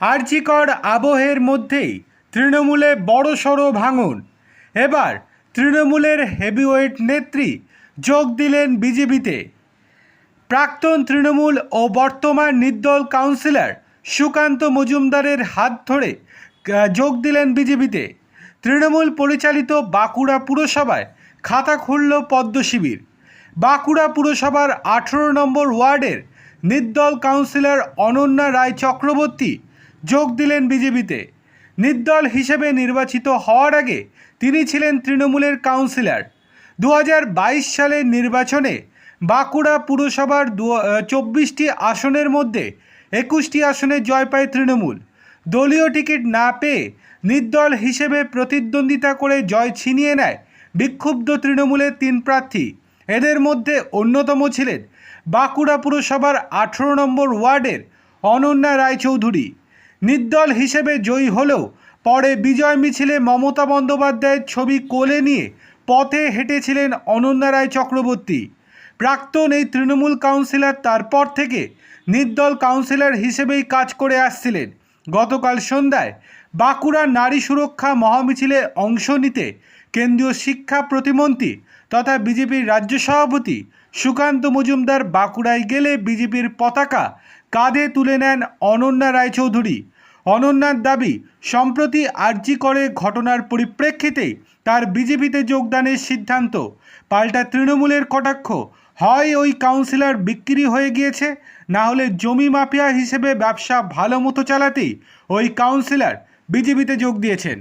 আর্জিকর আবহের মধ্যেই তৃণমূলে বড়সড় ভাঙন। এবার তৃণমূলের হেভিওয়েট নেত্রী যোগ দিলেন বিজেপিতে। প্রাক্তন তৃণমূল ও বর্তমান নির্দল কাউন্সিলর সুকান্ত মজুমদারের হাত ধরে যোগ দিলেন বিজেপিতে। তৃণমূল পরিচালিত বাঁকুড়া পুরসভায় খাতা খুলল পদ্ম শিবির। বাঁকুড়া পুরসভার আঠেরো নম্বর ওয়ার্ডের নির্দল কাউন্সিলর অনন্যা রায় চক্রবর্তী যোগ দিলেন বিজেপিতে। নির্দল হিসেবে নির্বাচিত হওয়ার আগে তিনি ছিলেন তৃণমূলের কাউন্সিলর। দু হাজার বাইশ সালের নির্বাচনে বাঁকুড়া পুরসভার দু চব্বিশটি আসনের মধ্যে একুশটি আসনে জয় পায় তৃণমূল। দলীয় টিকিট না পেয়ে নির্দল হিসেবে প্রতিদ্বন্দ্বিতা করে জয় ছিনিয়ে নেয় বিক্ষুব্ধ তৃণমূলের তিন প্রার্থী। এদের মধ্যে অন্যতম ছিলেন বাঁকুড়া পুরসভার আঠেরো নম্বর ওয়ার্ডের অনন্যা রায়চৌধুরী। নির্দল হিসেবে জয়ী হলেও পরে বিজয় মিছিলে মমতা বন্দ্যোপাধ্যায়ের ছবি কোলে নিয়ে পথে হেঁটেছিলেন অনন্যা রায় চক্রবর্তী। প্রাক্তন এই তৃণমূল কাউন্সিলর তারপর থেকে নির্দল কাউন্সিলর হিসেবেই কাজ করে আসছিলেন। গতকাল সন্ধ্যায় বাঁকুড়া নারী সুরক্ষা মহামিছিলে অংশ নিতে কেন্দ্রীয় শিক্ষা প্রতিমন্ত্রী তথা বিজেপির রাজ্য সভাপতি সুকান্ত মজুমদার বাঁকুড়ায় গেলে বিজেপির পতাকা কাঁধে তুলে নেন অনন্যা রায়চৌধুরী। অনন্যার দাবি, সম্প্রতি আর্জি করে ঘটনার পরিপ্রেক্ষিতে তার বিজেপিতে যোগদানের সিদ্ধান্ত। পাল্টা তৃণমূলের কটাক্ষ, হয় ওই কাউন্সিলর বিক্রি হয়ে গিয়েছে, না হলে জমি মাফিয়া হিসেবে ব্যবসা ভালো মতো চালাতেই ওই কাউন্সিলর বিজেপিতে যোগ দিয়েছেন।